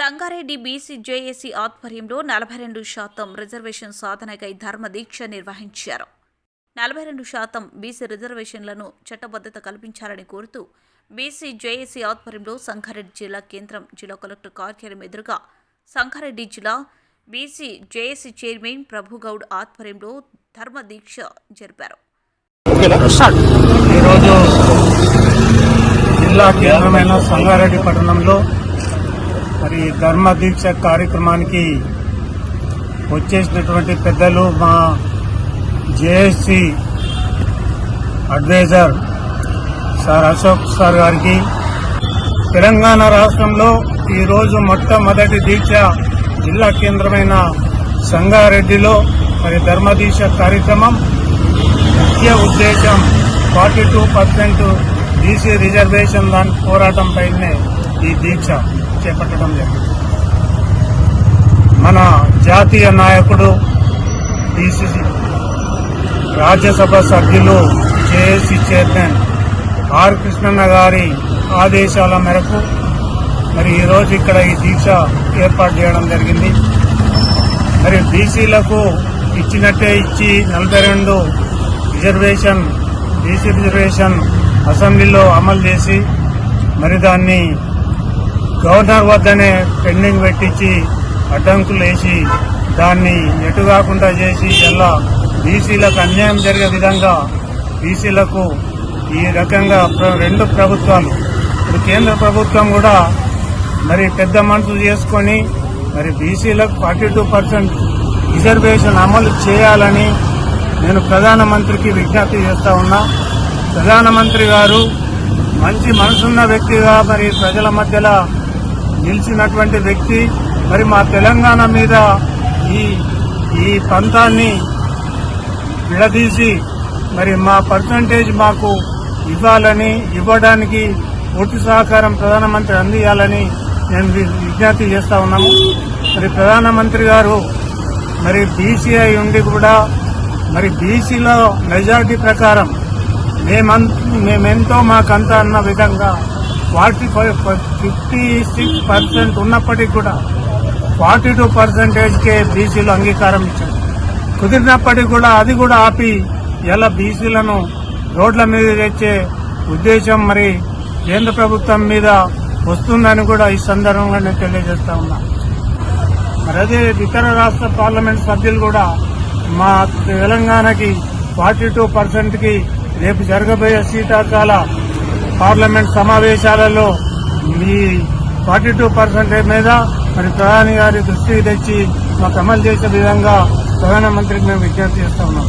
Sangareddy BC JAC ఆధ్వర్యంలో నలభై రెండు శాతం రిజర్వేషన్ సాధనకై ధర్మ దీక్ష నిర్వహించారు. నలభై రెండు శాతం బీసీ రిజర్వేషన్లను చట్టబద్ధత కల్పించాలని కోరుతూ బీసీ జేఏసీ ఆధ్వర్యంలో సంగారెడ్డి జిల్లా కేంద్రం జిల్లా కలెక్టర్ కార్యాలయం ఎదురుగా సంగారెడ్డి జిల్లా బీసీ జేఏసీ చైర్మన్ ప్రభుగౌడ్ ఆధ్వర్యంలో ధర్మ దీక్ష జరిపారు. ఈరోజు జిల్లా కేంద్రమైన సంగారెడ్డి పట్టణంలో మరి ధర్మ దీక్ష కార్యక్రమానికి వచ్చేసినటువంటి పెద్దలు మా JSC adviser sir Ashok sir గారికి. తెలంగాణ రాష్ట్రంలో ఈరోజు మొట్టమొదటి దీక్ష జిల్లా కేంద్రమైన సంగారెడ్డిలో మరి ధర్మదీక్ష కార్యక్రమం. ముఖ్య ఉద్దేశం forty two percent BC reservation దాని పోరాటం పైనే ఈ దీక్ష చేపట్టడం జరిగింది. మన జాతీయ నాయకుడు డిసిసి రాజ్యసభ సభ్యులు జేఏసీ చైర్మన్ ఆర్ కృష్ణన్న గారి ఆదేశాల మేరకు మరి ఈరోజు ఇక్కడ ఈ దీక్ష ఏర్పాటు చేయడం జరిగింది. మరి బీసీలకు ఇచ్చినట్టే ఇచ్చి నలభై రెండు రిజర్వేషన్ బీసీ రిజర్వేషన్ అసెంబ్లీలో అమలు చేసి మరి దాన్ని గవర్నర్ వద్దనే పెండింగ్ పెట్టించి అడ్డంకులు వేసి దాన్ని ఎటు కాకుండా చేసి ఎలా బీసీలకు అన్యాయం జరిగే విధంగా బీసీలకు ఈ రకంగా రెండు ప్రభుత్వాలు. ఇప్పుడు కేంద్ర ప్రభుత్వం కూడా మరి పెద్ద మనసు చేసుకొని మరి బీసీలకు ఫార్టీ టూ పర్సెంట్ రిజర్వేషన్ అమలు చేయాలని నేను ప్రధానమంత్రికి విజ్ఞప్తి చేస్తా ఉన్నా. ప్రధానమంత్రి గారు మంచి మనసున్న వ్యక్తిగా మరి ప్రజల మధ్యలో నిలిచినటువంటి వ్యక్తి మరి మా తెలంగాణ మీద ఈ ఈ పంతాన్ని విడదీసి మరి మా పర్సంటేజ్ మాకు ఇవ్వాలని ఇవ్వడానికి పూర్తి సహకారం ప్రధానమంత్రి అందియాలని నేను విజ్ఞప్తి చేస్తా ఉన్నాము. మరి ప్రధానమంత్రి గారు మరి బీసీఐ ఉండి కూడా మరి బీసీలో మెజారిటీ ప్రకారం మేమంత మేమెంతో మాకంత అన్న విధంగా forty five fifty six percent ఉన్నప్పటికీ కూడా ఫార్టీ టూ పర్సెంటేజ్కే బీసీలు అంగీకారం ఇచ్చారు. కుదిరినప్పటికీ కూడా అది కూడా ఆపి ఎలా బీసీలను రోడ్ల మీద తెచ్చే ఉద్దేశం మరి కేంద్ర ప్రభుత్వం మీద వస్తుందని కూడా ఈ సందర్భంగా నేను తెలియజేస్తా ఉన్నా. మరి అదే ఇతర రాష్ట్ర పార్లమెంట్ సభ్యులు కూడా మా తెలంగాణకి ఫార్టీ టూ పర్సెంట్కి రేపు జరగబోయే సీతాకాల పార్లమెంట్ సమావేశాలలో ఈ ఫార్టీ టూ పర్సెంటేజ్ మీద మరి ప్రధాని గారి దృష్టికి తెచ్చి మాకు అమలు చేసే విధంగా ప్రధానమంత్రికి మేము విజ్ఞప్తి చేస్తా ఉన్నాం.